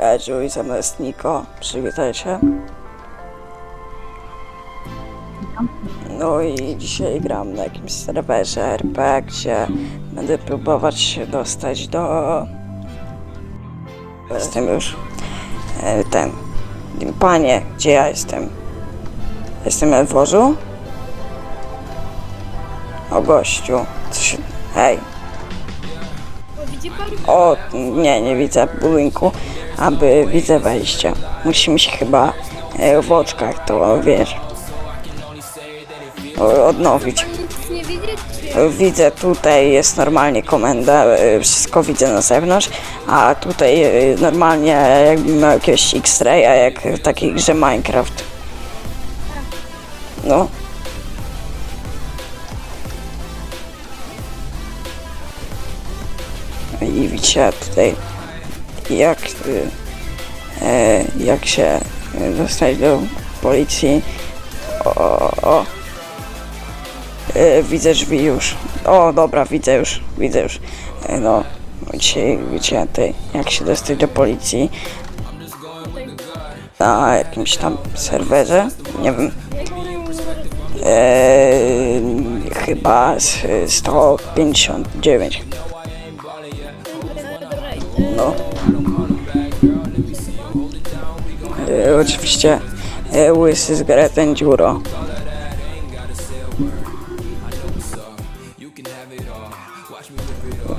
Edziu i zamiast Niko. Przywitaj się. No i dzisiaj gram na jakimś serwerze RP, gdzie będę próbować się dostać do... Jestem już e, ten... Panie, gdzie ja jestem? Jestem na dworzu? O gościu, co się... Hej. O, nie, nie widzę budynku, aby widzę wejście. Musimy się chyba e, w oczkach to, wiesz, odnowić. Widzę tutaj jest normalnie komenda, e, wszystko widzę na zewnątrz, a tutaj e, normalnie jakbym miał jakiegoś X-raya, jak w takiej grze Minecraft. No. I widzicie tutaj jak, y, e, jak się dostać do policji. O, o. E, widzę drzwi już. O, dobra, widzę już, widzę już. E, no, dzisiaj tutaj, jak się dostać do policji. Na jakimś tam serwerze, nie wiem. E, chyba z 159. No. Oczywiście e, łysy z Greten Dziuro.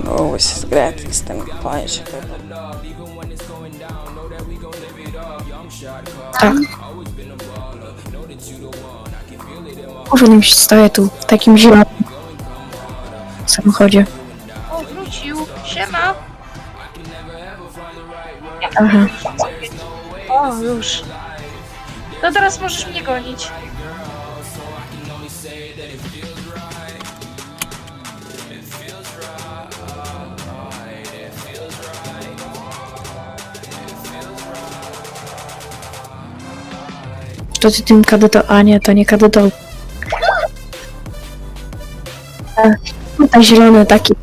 No, łysy z Greten, jestem panie Tak. Powinien stoję tu, w takim zielonym samochodzie. O, wrócił. Siema. Aha. O, już. No teraz możesz mnie gonić. To ty tym kadeto, a nie, to nie kadeto. Tutaj zielony taki.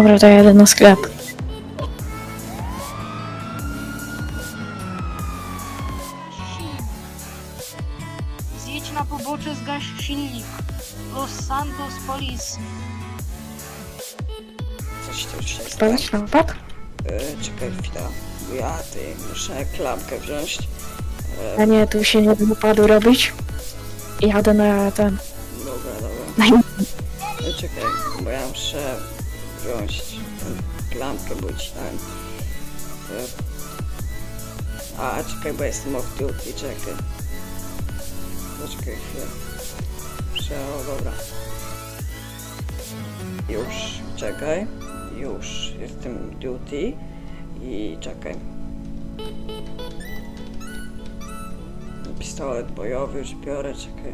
Dobra, to ja jadę na sklep. Zjedź na pobocze, zgaś silnik. Los Santos Police. Coś tu się stało. Spalać? E, czekaj chwila. Ja ty muszę klamkę wziąć. A nie, tu się nie da wypadu robić. Jadę na ten. Dobra, dobra. Na in- a, czekaj, bo jestem off duty, czekaj. Poczekaj chwilę. O dobra. Już, czekaj. Już, jestem duty. I czekaj. Pistolet bojowy już biorę, czekaj.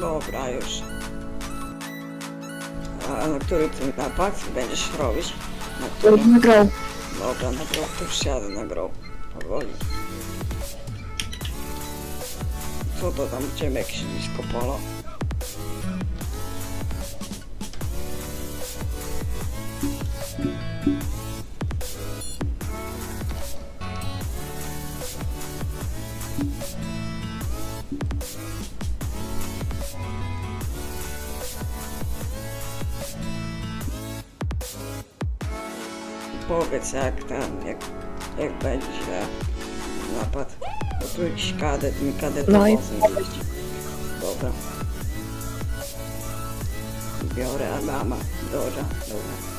Dobra, już. A na który ty napad będziesz robić? Na który? na grą. Dobra, na grą to już siadę na grą. Powoli. Co to tam idziemy jakieś disco polo? Powiedz jak tam, jak, jak będzie napad. Bo tu jakiś kadet, mi kadet No i-. Dobra. biorę Adama. Dobra, dobra.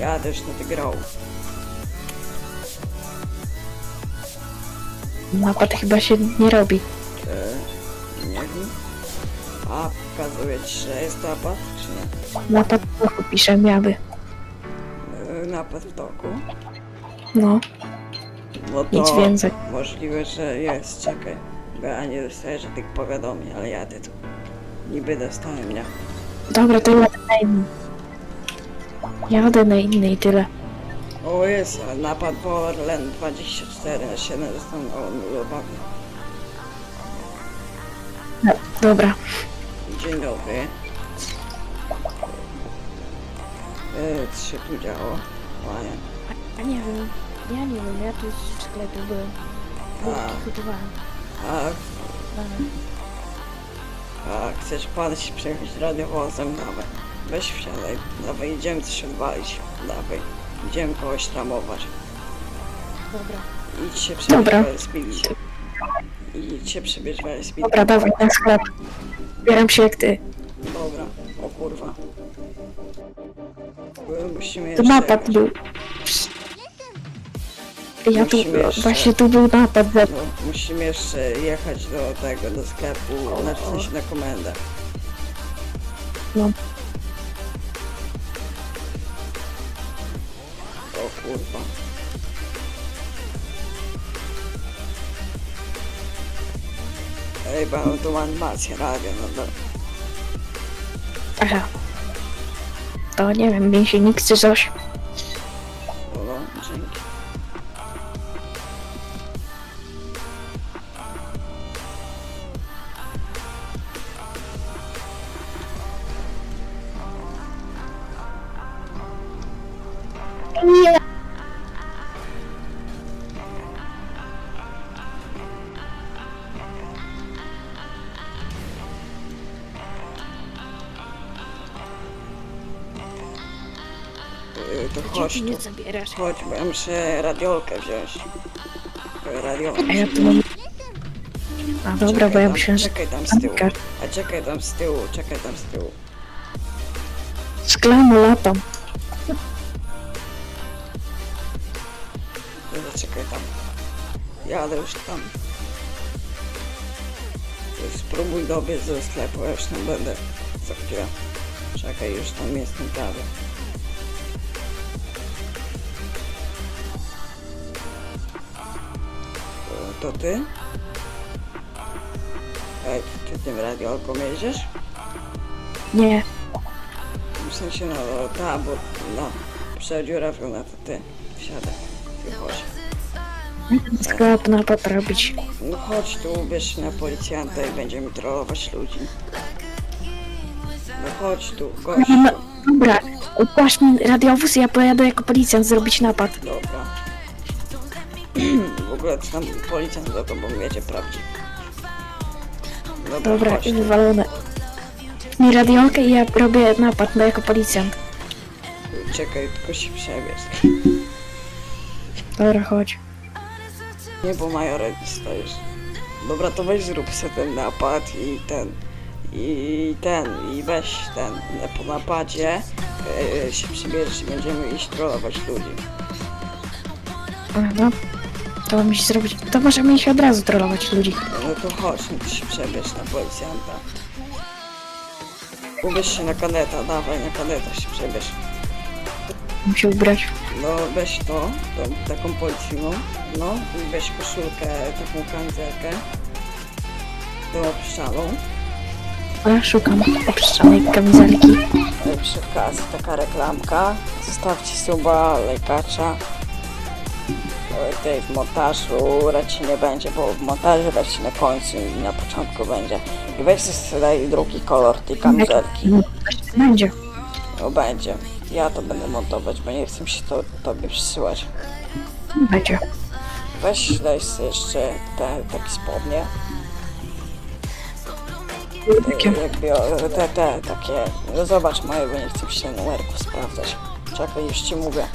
Ja też na ty grał. Napad chyba się nie robi. E, nie wiem. A, pokazuje ci, że jest napad, czy nie? Napad w duchu pisze miały. E, napad w toku. No, No to nic więcej. możliwe, że jest, czekaj. Bo ja nie dostaję żadnych powiadomień, ale jadę tu. Niby dostałem, nie? Dobra, to jadę na inny. Jadę na inny i tyle. O jest, napad po Orlen 24 na 7 został anulowany. No, dobra. Dzień dobry. E, co się tu działo? Łaja. A nie wiem, ja nie wiem, ja tu w sklepie byłem. A. kupowałem. A, a chcesz pan się przejechać radiowozem? Dawaj. Weź wsiadaj. Dawaj, idziemy coś odwalić. Dawaj. Idziemy kogoś tramować. Dobra. Idź się przebierz Dobra. w LSPD. Idź się przebierz w LSPD. Dobra, dawaj na sklep. Bieram się jak ty. Musimy To jeszcze... napad był. Ja tu, Musimy jeszcze- właśnie tu był napad. ze- No, musimy jeszcze jechać do tego, do sklepu, znaczy w sensie na komendę. No. O kurwa. Ej, bo mam tu animację radio, no to... Aha. To nie wiem, mięsienik czy coś. Chodź tu. nie zabierasz? Chodź, bo ja muszę radiolkę wziąć. Radio. A ja tu mam... A dobra, bo ja myślałem, że Czekaj tam z tyłu. Anka. A czekaj tam z tyłu, czekaj tam z tyłu. szklanu latam. Dobra, czekaj tam. Jadę już tam. Spróbuj dobiec do sklepu, ja już tam będę za chwilę. Czekaj, już tam jestem prawie. To, ty? Ej, ty tym radiolką jedziesz? Nie, W sensie, no, ta, bo, no, przedziurawił na to ty. Wsiadaj, ty chodź. sklep napad robić. No chodź tu, ubierz na policjanta i będziemy trollować ludzi. No chodź tu, gościu. Dobra, mi radiowóz ja pojadę jako policjant zrobić napad. Dobra. To tam policjant za tobą jedzie prawdziwy. Dobra, Dobra, chodź tu. wywalone. Mi radiolkę i ja robię napad no, jako policjant. Czekaj, tylko się przebierz. Dobra, chodź. Nie, bo majorem stoisz. Dobra, to weź zrób sobie ten napad i ten... I ten, i weź ten, po napadzie yy, się przybierzesz i będziemy iść trollować ludzi. A, No, to mam iść zrobić. To możemy iść od razu trollować ludzi. No to chodź, to się przebierz na policjanta. Ubierz się na kaneta, dawaj, na kaneta się przebierz. Muszę się ubrać. No weź to, tą, taką policyjną, no i weź koszulkę, taką kamizelkę. Tą obszczalą. A, szukam opuszczonej kamizelki. E, Przy okazji taka reklamka. Zostawcie suba, lejkacza. Tutaj w montażu raczej nie będzie, bo w montażu raczej na końcu i na początku będzie. I weź sobie drugi kolor tej kamizelki. Będzie. No będzie. Ja to będę montować, bo nie chcę się to tobie przysyłać. Będzie. Weź daj sobie jeszcze te takie spodnie. Takie. Jakby o, te, te takie. No zobacz moje, bo nie chcę się numerków sprawdzać. Czekaj, już ci mówię.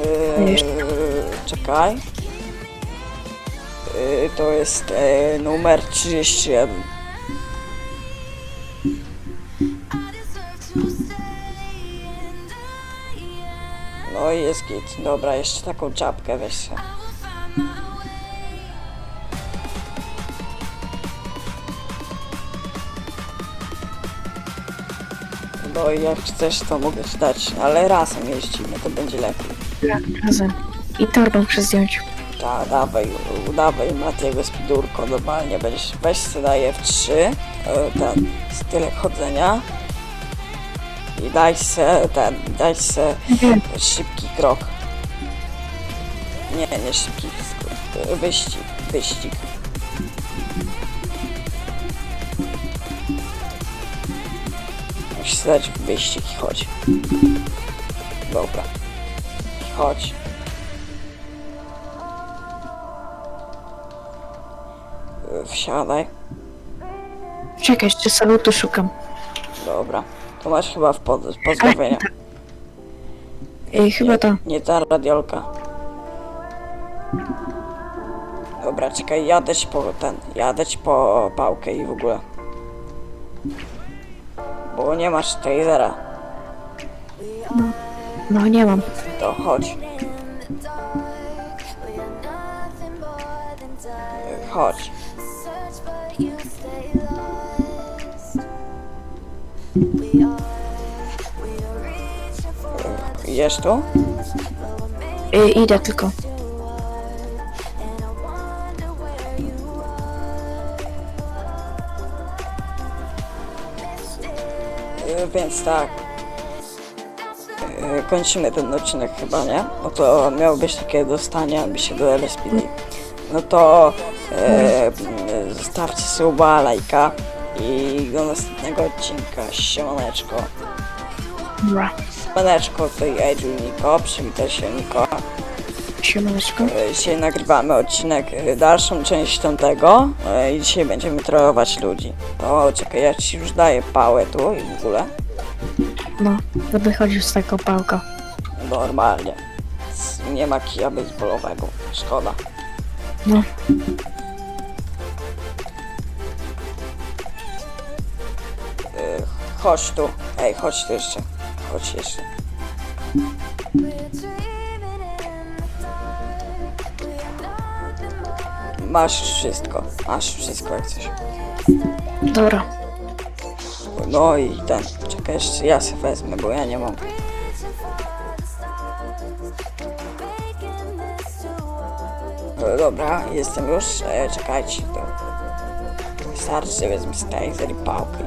Yy, czekaj. Yy, to jest e, numer 31. No i jest git. Dobra, jeszcze taką czapkę weź się. I jak chcesz, to mogę ci dać, ale razem jeździmy, to będzie lepiej. Razem. I torbę przezdjąć. Ta, dawaj, udawaj Matiego spidurko, normalnie będziesz, weź se daje w trzy, e, ten, style chodzenia i daj se, ten, daj se Nie. szybki krok. Nie, nie szybki, sk- wyścig, wyścig. Musisz się dać w wyścig i chodź. Dobra. Chodź. Wsiadaj. Czekaj, jeszcze salutu szukam. Dobra. To masz chyba w pod, pozdrowienia. Ej, chyba to. Nie ta radiolka. Dobra, czekaj, jadę ci po ten, jadę ci po pałkę i w ogóle. Bo nie masz tasera, No nie mam. to chodź. Chodź. Idziesz tu? Ej, idę tylko. Więc tak. Y, Kończymy ten odcinek chyba, nie? No to miało być takie dostanie, aby się do LSPD. No to e, zostawcie suba, lajka i do następnego odcinka. Siemaneczko. Dobra. Siemaneczko, tutaj Edge'u Niko, przywitaj się Niko. Siemaneczko. E, Dzisiaj nagrywamy odcinek, e, dalszą częścią tego e, i dzisiaj będziemy trollować ludzi. To czekaj, ja ci już daję pałę tu i w ogóle. No, będę chodził z taką pałką. Normalnie. Nie ma kija baseballowego. Szkoda. No. Chodź tu. Ej, chodź tu jeszcze. Chodź jeszcze. Masz wszystko. Masz wszystko jak coś. Dobra. No i ten. Czekaj, jeszcze ja se wezmę, bo ja nie mam. E, Dobra, jestem już. E, czekajcie. To wystarczy, wezmę taser i pałkę.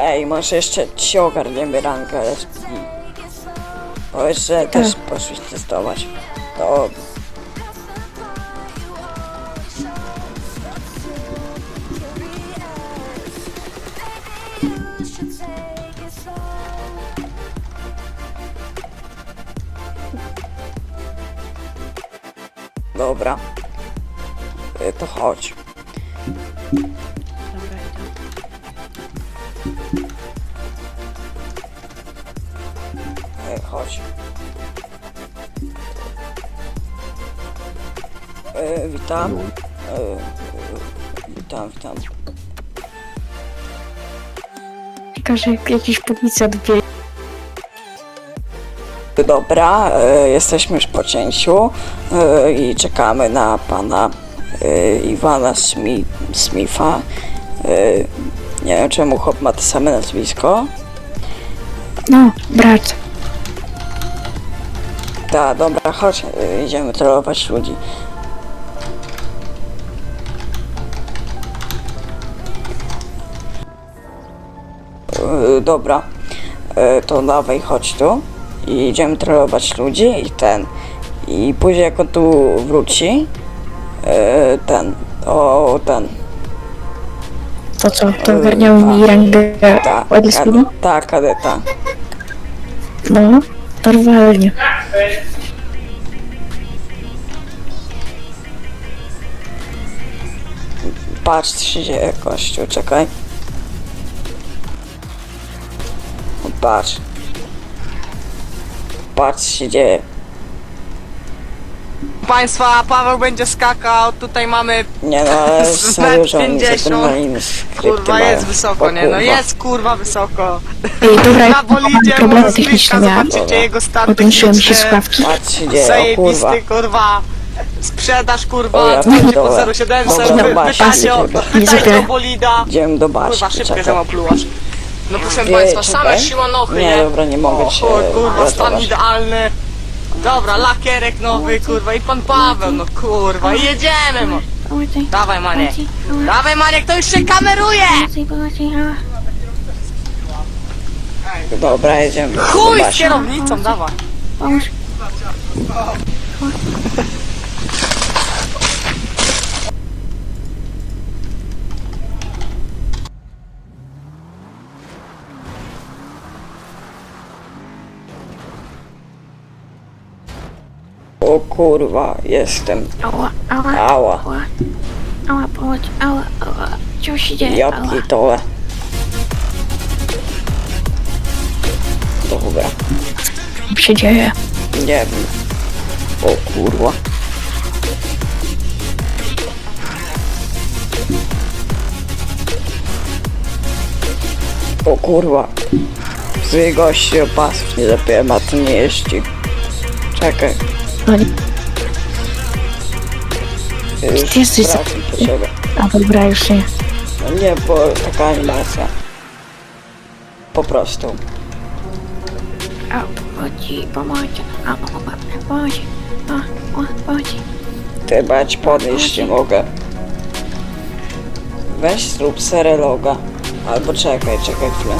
Ej, może jeszcze ci ogarniemy rankę LSP. Powiedz, że też poszłeś testować. To... Dobra. E, To chodź. Witam. E, witam, witam. Każe jakiś policjant wie. Dobra, e, jesteśmy już po cięciu e, i czekamy na pana e, Iwana Smi- Smitha. E, nie wiem czemu chłop ma to same nazwisko. No, brat. Ta, dobra, chodź, e, idziemy trollować ludzi. Dobra, e, to dawaj, chodź tu i idziemy trollować ludzi i ten. I później jak on tu wróci, e, ten, to ten, To co, to ogarniało mi rangę ta, ładnie speedu? ta kadeta. No, normalnie. Patrz, się dzieje, kościół, czekaj. Patrz. Patrz, się dzieje. Państwa, Paweł będzie skakał, tutaj mamy, Nie no, ale serio, że oni 50. zapomnieli skrypty kurwa, mają. jest wysoko, O nie? No kurwa. jest kurwa wysoko. Ej, dobra, Na ja bolidzie, problemy techniczne bliska miałem. zobaczycie jego stan Podłączyłem się techniczny. słuchawki. Patrz się dzieje, o kurwa. Zajebisty, kurwa. Sprzedaż, O, kurwa, ja będzie pierdolę. po 0700, Dobra, wy, o, idziemy. Niezwykle. bolida. Idziemy do Kurwa, szybko czekaj. No proszę Ej, Państwa, same czekaj. siłanochy, Nie, dobra, nie mogę o, cię chuj, kurwa, stan idealny. Dobra, lakierek nowy, kurwa, i pan Paweł, no kurwa, i jedziemy, no. Pomocy, Dawaj, Maniek. ała, Dawaj, Maniek, to już się kameruje! Dobra, jedziemy Chuj z kierownicą, dawaj. Pomóż. O kurwa, jestem. Ała, ała, Ała. ała. Ała, pomoc, ała, ała. Co się dzieje? Ja Ała. pitole. Dobra, Co się dzieje? nie wiem. O kurwa. O kurwa. Zły gości opasów nie zapiłem, a to nie jeździ. Czekaj. Nie. Już Ty jesteś za- wracam ciebie. A dobra, już nie. No nie, bo taka animacja. Po prostu. A, pomocy, pomocy, a, pomocy, a, a, pomocy. Ty bać podnieść nie mogę. Weź zrób sereloga. Albo czekaj, czekaj chwilę.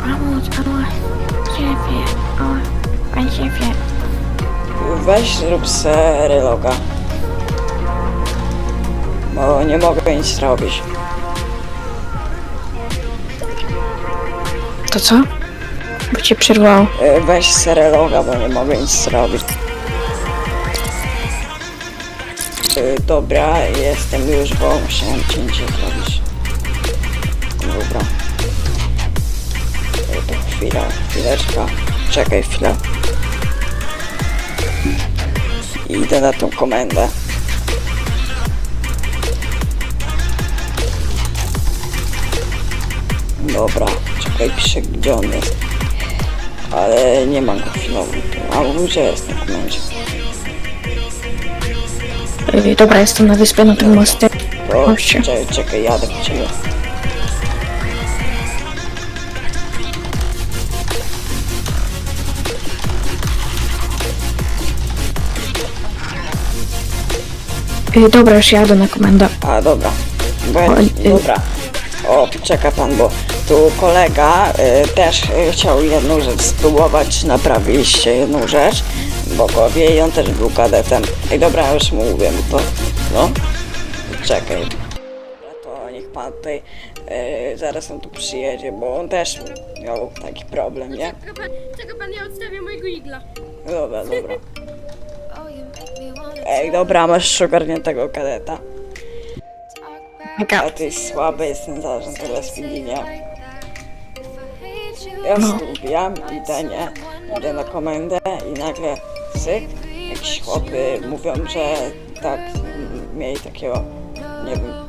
Pomóc. Szefie, ała. Pan szefie. Weź zrób sereloga. Bo nie mogę nic zrobić. To co? Bo cię przerwało. E, Weź sereloga, bo nie mogę nic zrobić. E, Dobra, jestem już, bo musiałem cięcie zrobić. Dobra. E, To chwila, chwileczka. Czekaj chwilę. Idę na tą komendę. Dobra, czekaj, piszę gdzie on jest. Ale nie mam go chwilowo. A gdzie jest na komendzie? Dobra, jestem na wyspie na tym mostem. O, czekaj, czekaj, jadę po ciebie. Ej, dobra, już jadę na komendę. A, dobra. Bo, ja- Oj, y- dobra. O, czeka pan, bo tu kolega y, też y, chciał jedną rzecz spróbować, naprawiliście jedną rzecz, bo go wie i on też był kadetem. Ej, dobra, już mu mówię, to, no, czekaj. Dobra, to niech pan tutaj, y, zaraz on tu przyjedzie, bo on też miał taki problem, nie? Czeka pan, czeka pan, ja odstawię mojego igla. Dobra, dobra. Ej, dobra, masz ogarniętego kadeta. A ty słaby jestem zaraz na telespinie. Ja studiam, idę, nie? Idę na komendę i nagle syk, jakieś chłopy mówią, że tak, mieli takiego, nie wiem.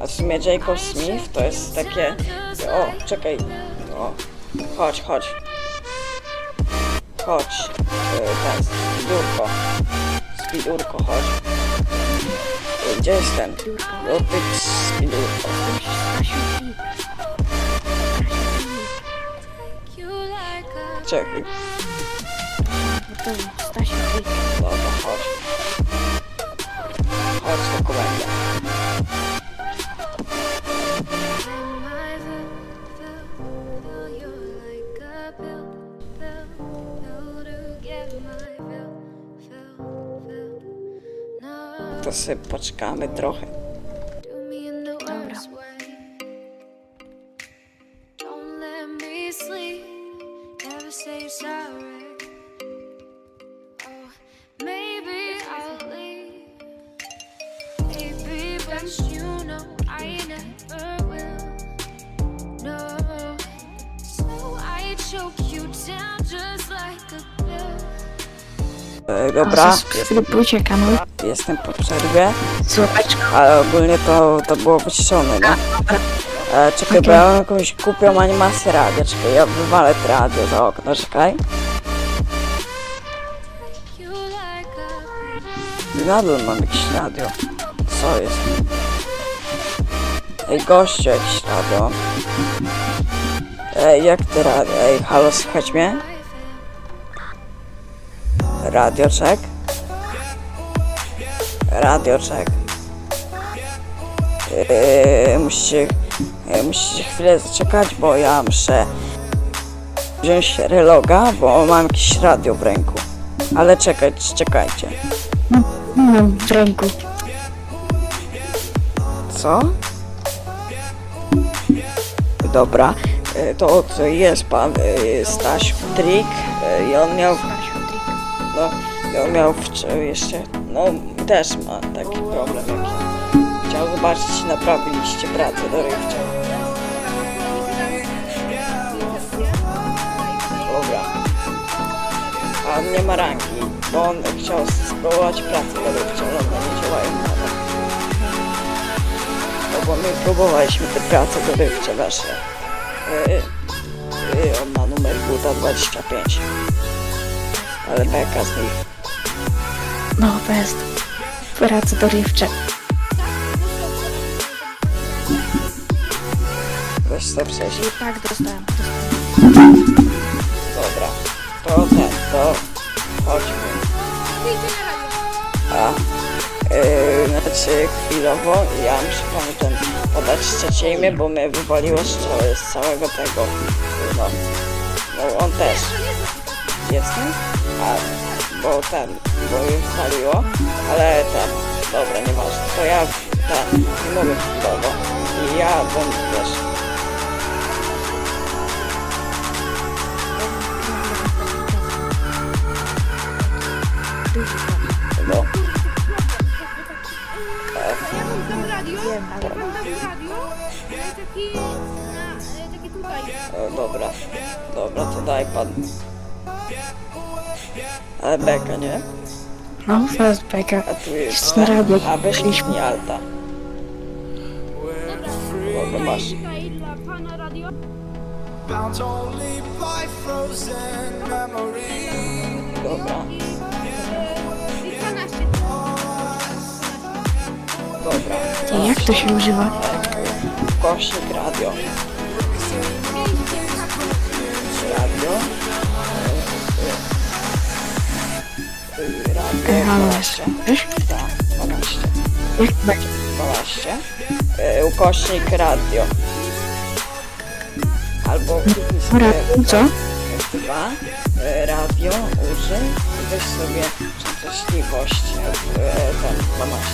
A w sumie Jacob Smith to jest takie, o, czekaj, o, chodź, chodź. Chodź, y, ten, spidurko, spidurko, chodź. Gdzie jest ten? No ty spidurko. Czekaj, dobra, chodź. Chodź do komendy. To sobie poczekamy trochę. E, dobra, Subskrybujcie kanał. jestem po przerwie, Z łapeczką. ale ogólnie to, to było wyciszone, nie? E, czekaj, bo ja mam jakąś kupią animację radia, czekaj, ja wywalę te radio za okno, czekaj. Nadal mam jakieś radio. Co jest? Ej, gościu, jakieś radio. Ej, jak ty radio? Ej, halo, słychać mnie? Radioczek? Radioczek. Yy, musicie, yy, musicie chwilę zaczekać, bo ja muszę wziąć reloga, bo mam jakieś radio w ręku. Ale czekać, czekajcie. Mam w ręku. Co? Dobra, e, to co jest pan e, Staś Trik e, i on miał, no, miał wcz- jeszcze, no też ma taki problem jaki. Chciał zobaczyć, czy naprawiliście pracę dorywczą. Dobra. A on nie ma rangi, bo on chciał spróbować pracę dorywczą, ale one nie działają nadal. No bo my próbowaliśmy te prace dorywcze wasze. Yy, yy, on ma numer buta 25. Ale beka z nich. No, best. Prace dorywcze. Weź to przejść. Tak, dostałem. Dobra. To ten, to chodźmy. A, yy, znaczy chwilowo, ja muszę panu ten podać trzecie imię, bo mnie wywaliło z, z całego tego. No, no on też. Jestem? A, bo ten, bo mnie wywaliło, ale ten, dobra, nieważne. To ja ten, nie mówię chwilowo. I ja bym, wiesz, no. Taki, taki tutaj. Dobra, dobra, to daj pan. Ale beka, nie? No, fast beka. A tu jest radio. A weź nie alta. Dobra, masz. Dobra, I 12. dobra. I jak to się używa? Kośnik radio. Radio. 12. jeszcze. Wiesz? Tak, 12. Jak beka? 12. Y, Ukośnik radio. Albo sobie Radio, co? dwa, y, radio, użyj i weź sobie częstotliwość y, ten 12.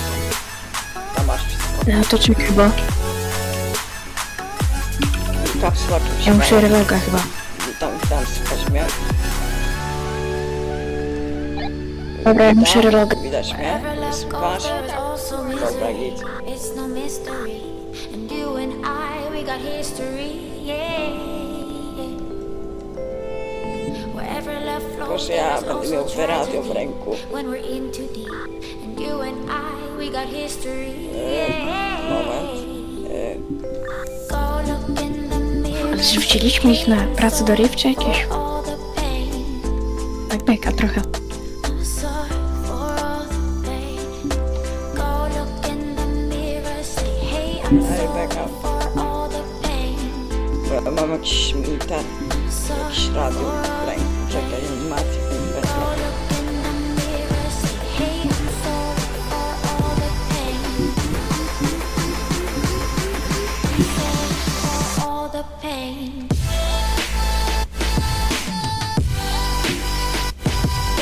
Tam masz wszystko. No to czekaj, bo I kapsula ja muszę reloga chyba. Tam, tam mnie. Dobra, ja muszę reloga. Widać mnie? Słuchasz? Dobra, git. It's no mystery, and you and I, we got history, yeah. Wherever love flows, Tylko, że ja będę miał radio w ręku. When we're in too deep, and you and I, we got history, yeah. moment. E, Go look in the mirror, Ale zwróciliśmy ich na prace dorywcze jakieś? Tak beka trochę. Pain. bo ja mam jakiś ten, jakiś radio w ręku. Czekaj, animację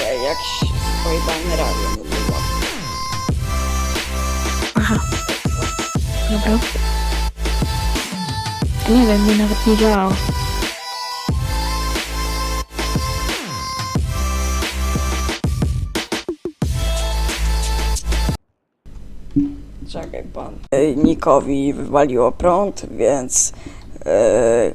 e, jakiś pojebane radio mówiło. Aha. Dobra. Nie wiem, mi nawet nie działało. Czekaj pan. Nikowi wywaliło prąd, więc e,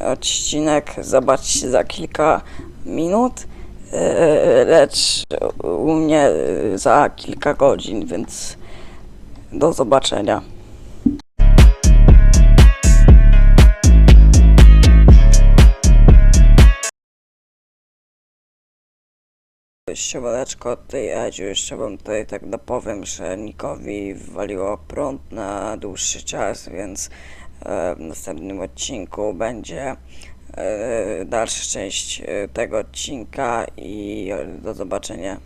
odcinek zobaczcie za kilka minut. E, lecz u mnie za kilka godzin, więc do zobaczenia. Siemaneczko, tutaj Edziu, jeszcze wam tutaj tak dopowiem, że Nikowi wywaliło prąd na dłuższy czas, więc e, w następnym odcinku będzie e, dalsza część e, tego odcinka i do zobaczenia.